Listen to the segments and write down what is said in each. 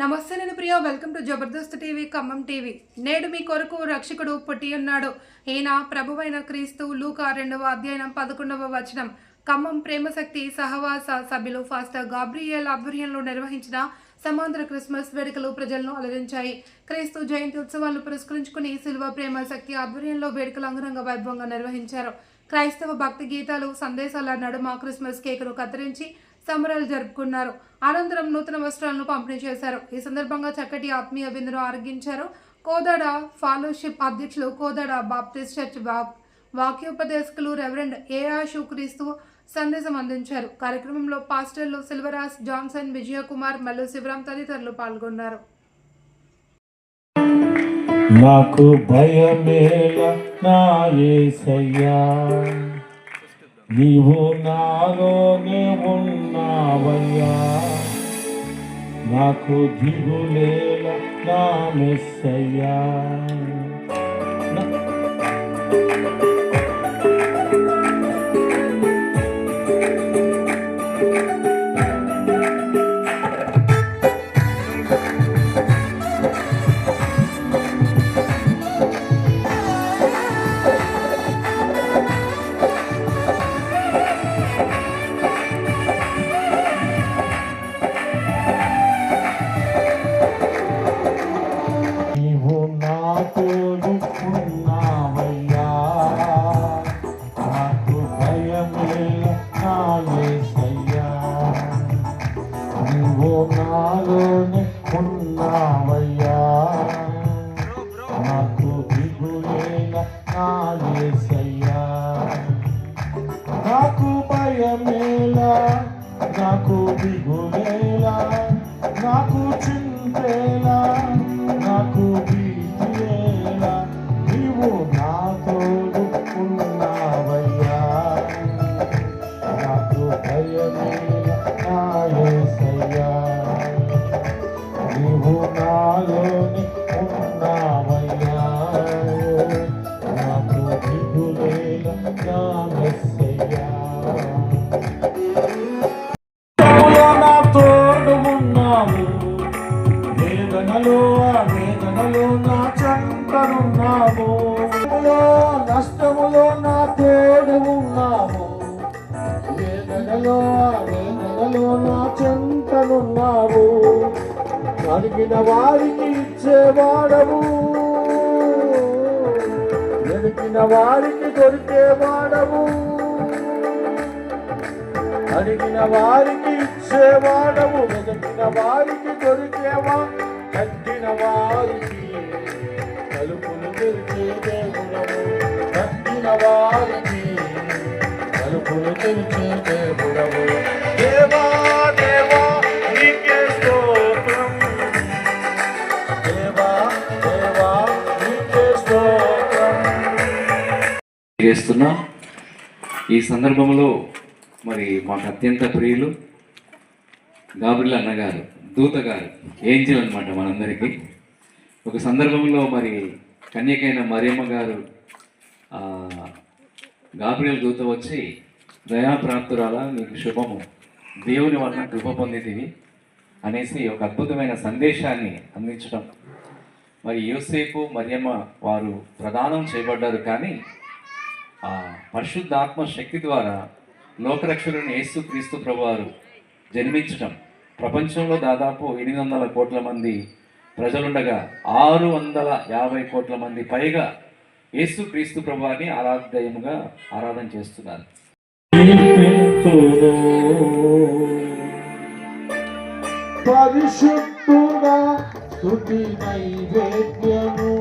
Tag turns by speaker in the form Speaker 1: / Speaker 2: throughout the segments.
Speaker 1: నమస్తే నేను Priya welcome to Jabardasth TV Khammam TV. నేడు మీ కొరకు రక్షకుడు పుట్టి ఉన్నాడు ఈయన ప్రభువైన క్రీస్తు లూకా రెండవ అధ్యయనం పదకొండవ వచనం. ఖమ్మం ప్రేమశక్తి సహవాస సభ్యులు ఫాస్టర్ గాబ్రియల్ ఆధ్వర్యంలో నిర్వహించిన సమాంతర క్రిస్మస్ వేడుకలు ప్రజలను అలరించాయి. క్రీస్తు జయంతి ఉత్సవాలను పురస్కరించుకుని శిల్వ ప్రేమ శక్తి ఆధ్వర్యంలో వేడుకలు అంగరంగ వైభవంగా నిర్వహించారు. క్రైస్తవ భక్తి గీతాలు సందేశాల నడుమ క్రిస్మస్ కేకును కత్తిరించి సంబరాలు జరుపుకున్నారు. అనంతరం నూతన వస్త్రాలను పంపిణీ చేశారు. ఈ సందర్భంగా చక్కటి ఆత్మీయ విందును ఆరగించారు. కోదాడ ఫాలోషిప్ అధ్యక్షులు కోదాడ బాప్టిస్ట్ చర్చ్ బాప్ వాక్యోపదేశకులు రెవరెండ్ ఏఆర్ క్రీస్తు సందేశం అందించారు. కార్యక్రమంలో పాస్టర్లు సిల్వరాజ్ జాన్సన్ విజయకుమార్ మల్లు శివరాం తదితరులు పాల్గొన్నారు.
Speaker 2: నాకు భయమేల నా నీవు నాలోనే ఉన్నావయ్యా నాకు దిగులేల నా మెస్సయ్యా. నాకు దిగులేలా నాకు చింతేలా వేదనలో ఆ వేదనలో నా చెంతనున్నావు. అడిగిన వారికి ఇచ్చేవాడవు వెతికిన వారికి దొరికేవాడవు అడిగిన వారికి ఇచ్చేవాడవు వెతికిన వారికి దొరికేవా? కట్టిన వారికి. తలుపులు తెరిచే దేవుడవు. కట్టిన వారికి తలుపులు దేవుడవు దేవా దేవా నీకే స్తోత్రం. దేవా దేవా నీకే స్తోత్రం.
Speaker 3: చేస్తున్నా ఈ సందర్భంలో మరి మాకు అత్యంత ప్రియులు గాబుల్ అన్నగారు దూత గారు ఏంజిల్ అనమాట మనందరికీ. ఒక సందర్భంలో మరి కన్యకైన మరియమ్మ గారు ఆ, గాబ్రియల్ దూత వచ్చి దయాప్రాప్తురాల మీకు శుభము. దేవుని వలన కృప పొందితివి అనేసి ఒక అద్భుతమైన సందేశాన్ని అందించడం మరి యోసేపు మరియమ్మ వారు ప్రదానం చేయబడ్డారు కానీ ఆ పరిశుద్ధాత్మ శక్తి ద్వారా లోకరక్షకులను యేసు క్రీస్తు ప్రభువారు జన్మించటం. ప్రపంచంలో దాదాపు ఎనిమిది వందల కోట్ల మంది ప్రజలుండగా ఆరు వందల యాభై కోట్ల మంది పైగా యేసు క్రీస్తు ప్రభువాన్ని ఆరాధ్యముగా ఆరాధన చేస్తున్నారు.
Speaker 2: కీర్తింతును. పరిశుద్ధుడా స్తుతి నైవేద్యము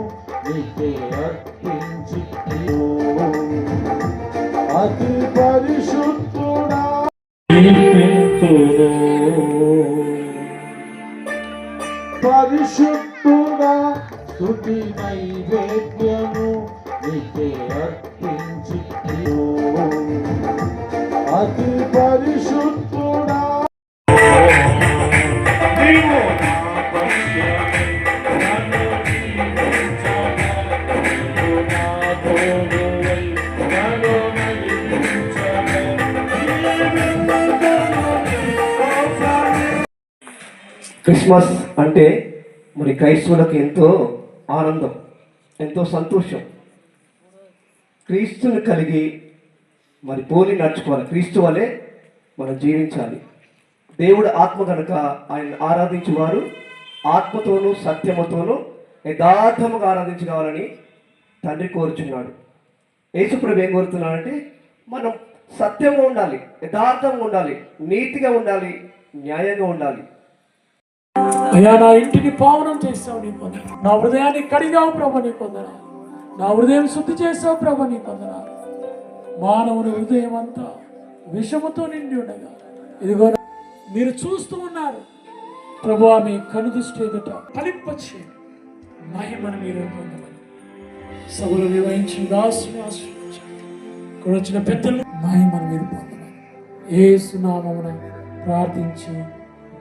Speaker 2: నీకే అర్పించి అతి పరిశుద్ధుడా కీర్తింతును. పరిశుద్ధుడా స్థుతి నైవేద్యము నీకే అర్పించి అతి పరిశుద్ధుడా.
Speaker 4: క్రిస్మస్ అంటే మరి క్రైస్తవులకు ఎంతో ఆనందం ఎంతో సంతోషం. క్రీస్తుని కలిగి మరి పోలి నడుచుకోవాలి క్రీస్తు వలె మనం జీవించాలి. దేవుడు ఆత్మ కనుక ఆయన ఆరాధించేవారు ఆత్మతోనూ సత్యముతోనూ యథార్థముగా ఆరాధించగలని తండ్రి కోరుచున్నాడు. యేసుప్రభు ఏం కోరుతున్నాడంటే మనం సత్యంగా ఉండాలి యథార్థంగా ఉండాలి నీతిగా ఉండాలి న్యాయంగా ఉండాలి.
Speaker 5: అయ్యా నా ఇంటిని పావనం చేసావు నీ పొందన నా హృదయాన్ని కడిగావు ప్రభు నీ పొందన నా హృదయం శుద్ధి చేసావు ప్రభు నీ పొందన మానవుని హృదయం అంతా విషముతో నిండి ఉండగా. ఇదిగో మీరు చూస్తూ ఉన్నారు. ప్రభు ఆమె కనుదృష్టి ఎదుట ఫలింపచ్చే మహిమను మీరు పొందమని. సభలు నిర్వహించి దాసుని ఇక్కడ వచ్చిన పెద్దలు మహిమను మీరు పొందమని. ఏ సునామమున ప్రార్థించి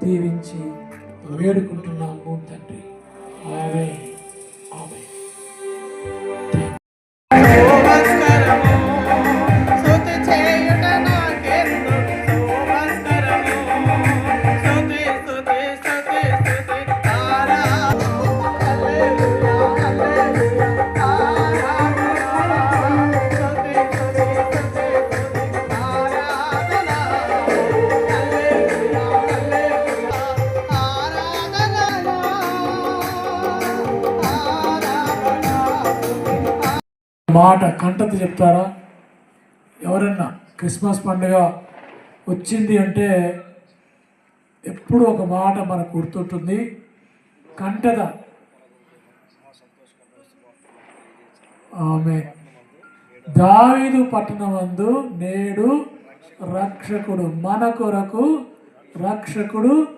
Speaker 5: దీవించి వేడుకుంటున్నాము తండ్రి. ఆమె ఆమె మాట కంటత చెప్తారా? ఎవరన్నా క్రిస్మస్ పండుగ వచ్చింది అంటే ఎప్పుడు ఒక మాట మనకు గుర్తుంటుంది? కంటద? ఆమె దావిదు పట్టణమందు నేడు రక్షకుడు మన కొరకు రక్షకుడు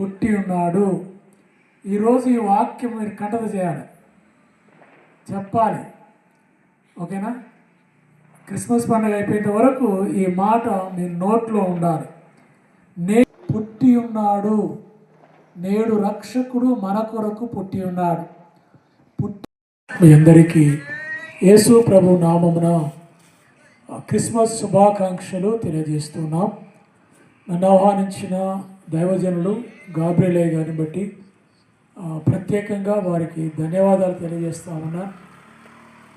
Speaker 5: పుట్టి ఉన్నాడు. ఈరోజు ఈ వాక్యం మీరు కంటత చేయాలి. చెప్పాలి. ఓకేనా? క్రిస్మస్ పండుగ అయిపోయేంత వరకు ఈ మాట మీ నోట్లో ఉండాలి. నే పుట్టి ఉన్నాడు. నేడు రక్షకుడు మన కొరకు పుట్టి ఉన్నాడు. పుట్టి మీ అందరికీ యేసు ప్రభు నామమున క్రిస్మస్ శుభాకాంక్షలు తెలియజేస్తున్నాం. నన్ను ఆహ్వానించిన దైవజనులు గాబ్రిలే గారిని బట్టి ప్రత్యేకంగా వారికి ధన్యవాదాలు తెలియజేస్తా ఉన్నాను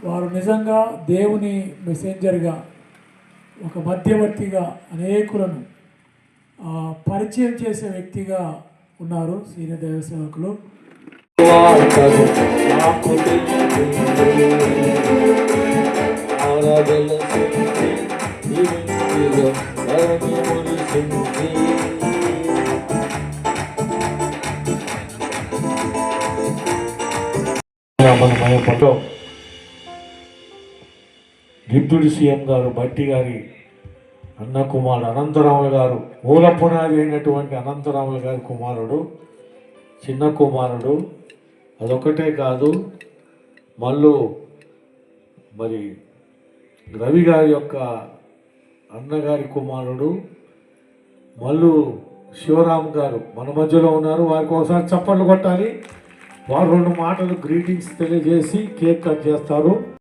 Speaker 5: వారు నిజంగా దేవుని మెసెంజర్గా ఒక మధ్యవర్తిగా అనేకులను పరిచయం చేసే వ్యక్తిగా ఉన్నారు సీనియర్ దైవ సేవకులు.
Speaker 2: వార్తలు మయపలో సీఎం గారు బట్టి గారి అన్న కుమారుడు అనంతరాములు గారు మూల పునాది అయినటువంటి అనంతరాములు గారి కుమారుడు చిన్న కుమారుడు అదొకటే కాదు మళ్ళు మరి రవి గారి యొక్క అన్నగారి కుమారుడు మళ్ళు శివరామ్ గారు. మన మధ్యలో ఉన్నారు వారికి ఒకసారి చప్పట్లు కొట్టాలి. వారు రెండు మాటలు గ్రీటింగ్స్ తెలియజేసి కేక్ కట్ చేస్తారు.